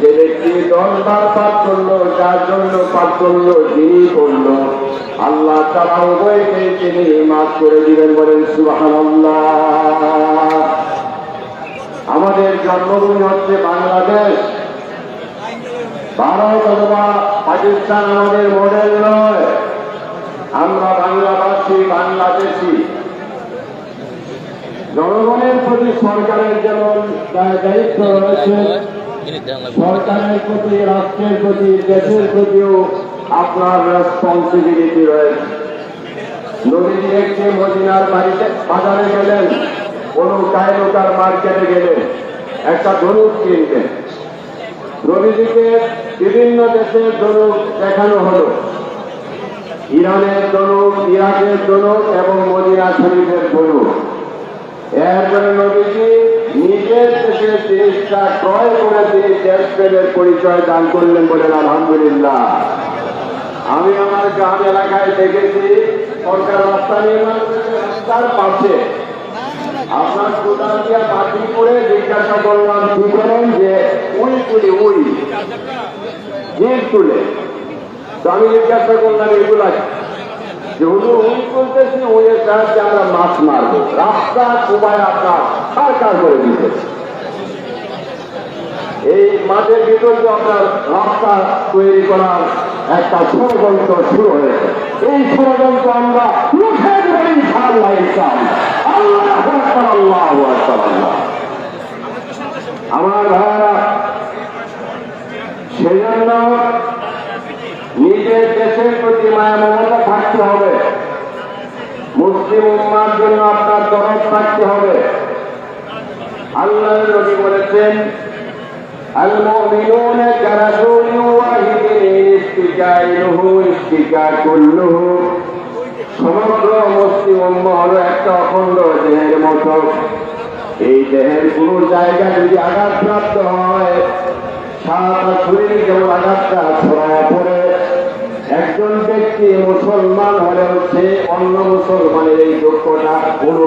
যে ব্যক্তি দশবার পাঠ করল যার জন্য পাঠ করল যিনি করল? আল্লাহ তারা উভয়কে তিনি মাফ করে দিবেন বলেন সুবাহান আমাদের জন্মভূমি হচ্ছে বাংলাদেশ। ভারত অথবা পাকিস্তান আমাদের মডেল নয়। আমরা বাংলাভাষী, বাংলাদেশি। জনগণের প্রতি সরকারের যেমন দায়িত্ব রয়েছে সরকারের প্রতি, রাষ্ট্রের প্রতি, দেশের প্রতিও আপনার রেসপন্সিবিলিটি রয়েছে। একটি মদিনার বাড়িতে বাজারে গেলেন মার্কেটে গেলেন, একটা ধনুক কিনবেন রবিজিকে বিভিন্ন দেশের ধনুক দেখানো হলো। ইরানের ধনুক, ইরাকের ধনুক এবং মদিনা শরীফের ধনুক। এরপরে নবীজি নিজের ক্রয় করে তিনি দেশ প্রেমের পরিচয় দান করলেন বলেন, আলহামদুলিল্লাহ। আমি আমার গ্রাম এলাকায় দেখেছি, সরকার রাস্তা নির্মাণ রাস্তার পাশে। আপনার কোদাল দিয়া মাটি করে জিজ্ঞাসা করলাম, কি করেন যে, উই তুলি, উই। জিপ তুলে। তো আমি জিজ্ঞাসা করলাম, এগুলা? যে, হুজুর, উই করতেছি উইয়ের সাহায্যে আমরা মাছ মারবো। রাস্তা কুবায় আপনার সরকার করে দিতে এই মাঠের ভিতর যে আপনার রাস্তা তৈরি করার একটা ষড়যন্ত্র শুরু হয়েছে। এই ষড়যন্ত্র আমরা রুখে দেবো ইনশাআল্লাহ আল্লাহ আল্লাহ আমার ভাইরা সেজন্য নিজের দেশের প্রতি মায়া মমতা থাকতে হবে। মুসলিম উম্মার জন্য আপনার দরদ থাকতে হবে। আল্লাহ নবী বলেছেন المؤمنون كرجل واحد اشتكائه اشتكاء كله সমগ্র মুসলিম উম্মাহ হলো একটা অখণ্ড দেহের মতো এই দেহের কোন জায়গা যদি আঘাতপ্রাপ্ত হয় সারা শরীর যেমন আঘাতটা ছড়ায় পড়ে একজন ব্যক্তি মুসলমান হলেও সে অন্য মুসলমানের এই দুঃখটা অনুভব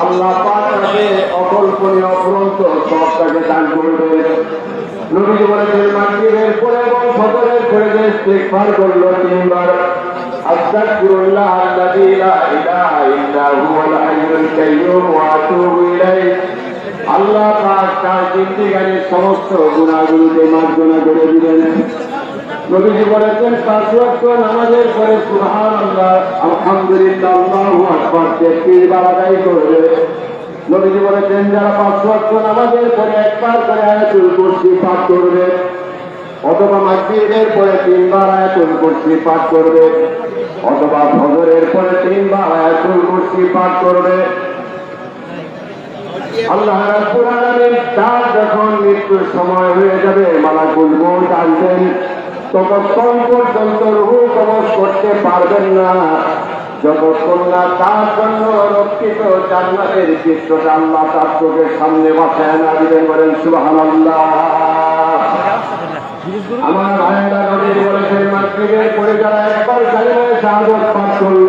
আল্লাহ পাক অকল্পনীয় অফুরন্ত সবটাকে দান করবে নবীজি বলেছেন এবং করল তিনবার। আল্লাহ তার জিন্দিগানির সমস্ত গুণাগুলোকে মার্জনা করে দিলেন। নবীজি বলেছেন পাঁচ নামাজের পরে সুবহান আল্লাহ আলহামদুলিল্লাহ, আল্লাহু আকবার তেত্রিশ বার আদায় করবে। নবীজি বলেছেন যারা পাঁচ নামাজের পরে একবার করে আয়াতুল কুরসি পাঠ করবে, অথবা মাগরিবের পরে তিনবার আয়াতুল কুরসি পাঠ করবে, অথবা ফজরের পরে তিনবার আয়াতুল কুরসি পাঠ করবে। আল্লাহ রাব্বুল আলামিন তার যখন মৃত্যুর সময় হয়ে যাবে, মালাকুল মউত আসবেন ততক্ষণ পর্যন্ত রুহু কবজ করতে পারবেন না। যতক্ষণ না তার জন্য রক্ষিত জান্নাতের চিত্রটা আল্লাহ তার চোখের সামনে বাসায় না দিবেন বলেন সুবাহান আমার ভাইয়েরা নদীর বলেছেন মাতৃদের পরে যারা একবার জানিয়ে সাহায্য পাঠ করল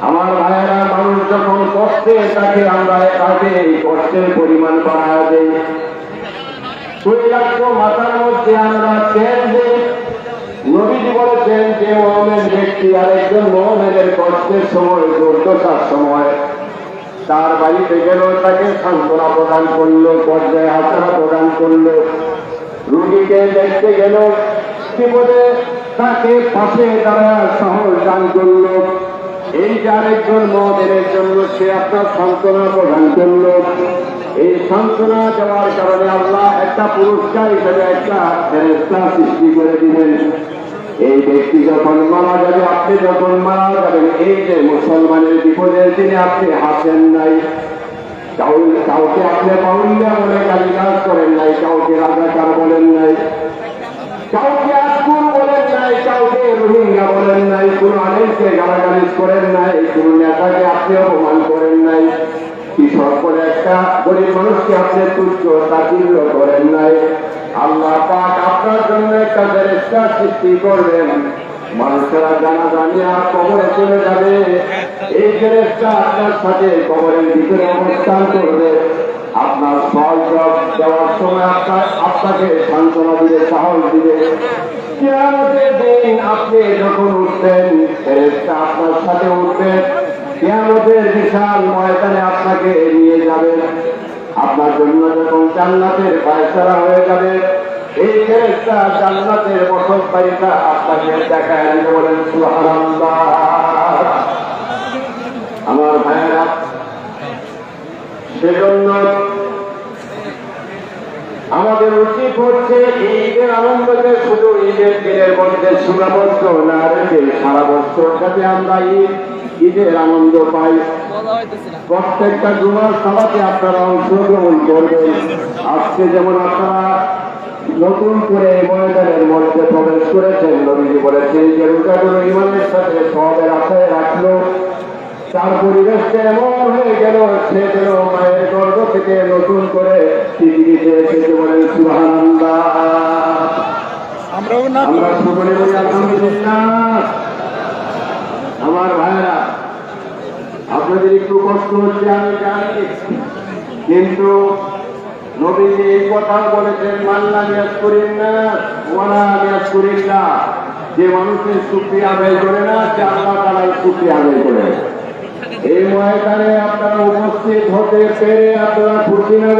আমার ভাইয়েরা, মানুষ যখন কষ্টে তাকে আমরা তাকে এই কষ্টের পরিমাণ বাড়া দেই। তৈলাক্ত মাথার মধ্যে আমরা তেল দিই। নবীজি বলেছেন যে মোহামেন ব্যক্তি আরেকজন মোহামেনের কষ্টের সময়, দুর্দশার সময়। তার বাড়িতে গেল, তাকে সান্ত্বনা প্রদান করল, পর্যায়ে আশা প্রদান করল। রুগীকে দেখতে গেল বিপদে তাকে পাশে তারা সাহস দান করল। এই যে আরেকজন মদের জন্য সে আপনার সান্ত্বনা প্রদান করল। এই সান্ত্বনা দেওয়ার কারণে আল্লাহ একটা পুরস্কার হিসেবে একটা ফেরেস্তা সৃষ্টি করে দিবেন এই ব্যক্তি যখন মারা যাবে, আপনি যখন মারা যাবেন, এই যে মুসলমানের বিপদের দিনে আপনি হাসেন নাই। কাউ- কাউকে আপনি পাউলিয়া বলে গালিগাল করেন নাই কাউকে রাজাকার বলেন নাই কাউকে আকুর বলেন নাই কাউকে রোহিঙ্গা বলেন নাই কোন আলেমকে গালাগালিজ করেন নাই, কোন নেতাকে আপনি অপমান করেন নাই। কৃষক বলে একটা গরিব মানুষকে আপনি তুচ্ছ তাকিল্য করেন নাই। আল্লাহ পাক আপনার জন্য একটা ফেরেশতা সৃষ্টি করবেন। মানুষেরা জানা জানিয়া কবরে চলে যাবে। এই ফেরেশতা আপনার সাথে কবরের ভিতরে অবস্থান করবে। আপনার সহযোগ দেওয়ার সময় আপনার, আপনাকে সান্ত্বনা দিবে, সাহস দিবে। আপনি যখন উঠবেন ফেরেশতা আপনার সাথে উঠবেন কেয়ামতের বিশাল ময়দানে আপনাকে নিয়ে যাবেন আপনার জন্য যখন জান্নাতের পায়সারা হয়ে যাবে, এই ফেরেশতা জান্নাতের বসত বাড়িটা আপনাকে দেখায় দিতে বলেন আমার ভাইয়েরা, সেজন্য আমাদের উচিত হচ্ছে ঈদের আনন্দকে শুধু ঈদের দিনের মধ্যে সীমাবদ্ধ না রেখে সারা বছর যাতে আমরা ঈদ, ঈদের আনন্দ পাই। প্রত্যেকটা জুমার সভাতে আপনারা অংশগ্রহণ করবেন। আজকে যেমন আপনারা নতুন করে ময়দানের মধ্যে প্রবেশ করেছেন, নবীজি বলেছেন যে রোজাগুলো ইমানের সাথে সবের আশায় রাখল। তার পরিবেশটা এমন হয়ে গেল সে যেন মায়ের গর্ভ থেকে নতুন করে পৃথিবীতে এসেছে বলেন সুহানন্দা। আমরা সকলে বলি আলহামদুলিল্লাহ। আমার ভাইরা আপনাদের একটু কষ্ট হচ্ছে আমি জানি। কিন্তু নবীজি এই কথা বলেছেন মান্না নিয়াজ করেন না ওয়ানা নিয়াজ করেন না যে মানুষের সুখী আদায় করে না সে আল্লাহ তালার সুখী আদায় করে। এই ময়দানে আপনারা উপস্থিত হতে পেরে আপনারা খুশি না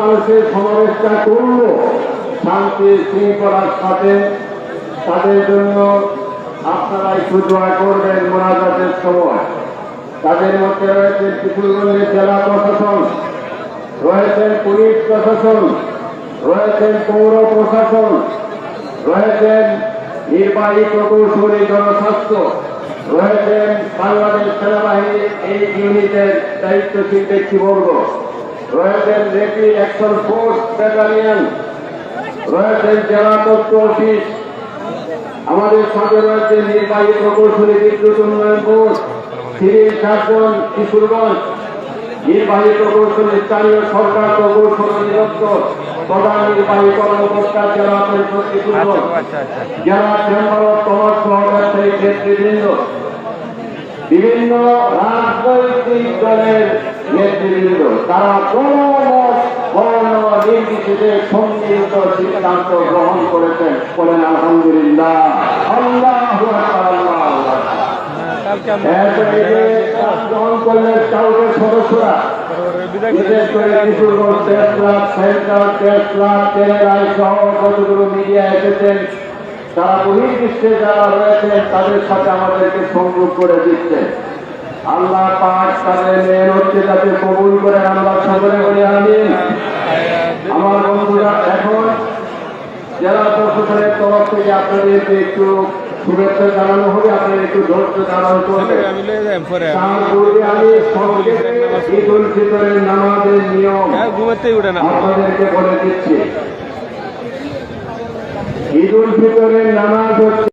মানুষের সমাবেশটা করল, শান্তি শৃঙ্খলার সাথে, তাদের জন্য আপনারা একটু দোয়া করবেন মোনাজাতের সময়। তাদের মধ্যে রয়েছে কিশোরগঞ্জের জেলা প্রশাসন, রয়েছেন পুলিশ প্রশাসন রয়েছেন পৌর প্রশাসন, রয়েছেন নির্বাহী প্রকৌশলী জনস্বাস্থ্য, রয়েছেন বাংলাদেশ সেনাবাহিনীর এই ইউনিটের দায়িত্বশীল ব্যক্তিবর্গ, রয়েছেন রেপি অ্যাকশন ফোর্স ব্যাটালিয়ন, রয়েছেন জেলা তথ্য অফিস, আমাদের সাথে রয়েছে নির্বাহী প্রকৌশলী বিদ্যুৎ উন্নয়ন বোর্ড, সিভিল শাসন কিশোরগঞ্জ, নির্বাহী প্রকৌশলী স্থানীয় সরকার প্রকৌশল অধিদপ্তর প্রধান নির্বাহী কর্মকর্তা জেলা পরিষদ জেলা চেম্বার অফ কমার্স সহ নেতৃবৃন্দ। বিভিন্ন রাজনৈতিক দলের নেতৃবৃন্দ। তারা কোনো বর্ণ নির্বিশেষে সম্মিলিত সিদ্ধান্ত গ্রহণ করেছেন বলেন আলহামদুলিল্লাহ। আল্লাহ গ্রহণ করলেন স্কাউটের সদস্যরা। বিদায় করে সহ কতগুলো মিডিয়া এসেছেন তারা বহির্বিশ্বে যারা রয়েছেন তাদের সাথে আমাদেরকে সংযোগ করে দিচ্ছেন। আল্লাহ পাক তাদের মেয়ের হচ্ছে কবুল করে আমরা সকলে আমিন। আমার বন্ধুরা এখন জেলা প্রশাসনের তরফ থেকে আপনাদেরকে একটু শুভেচ্ছা জানানো হবে আপনাদের একটু ধৈর্য ধারণ পরে তার পূর্বে আমি ঈদ উল ফিতরের নামাজের নিয়ম হ্যাঁ আপনাদেরকে বলে দিচ্ছি। ঈদ উল ফিতরের নামাজ হচ্ছে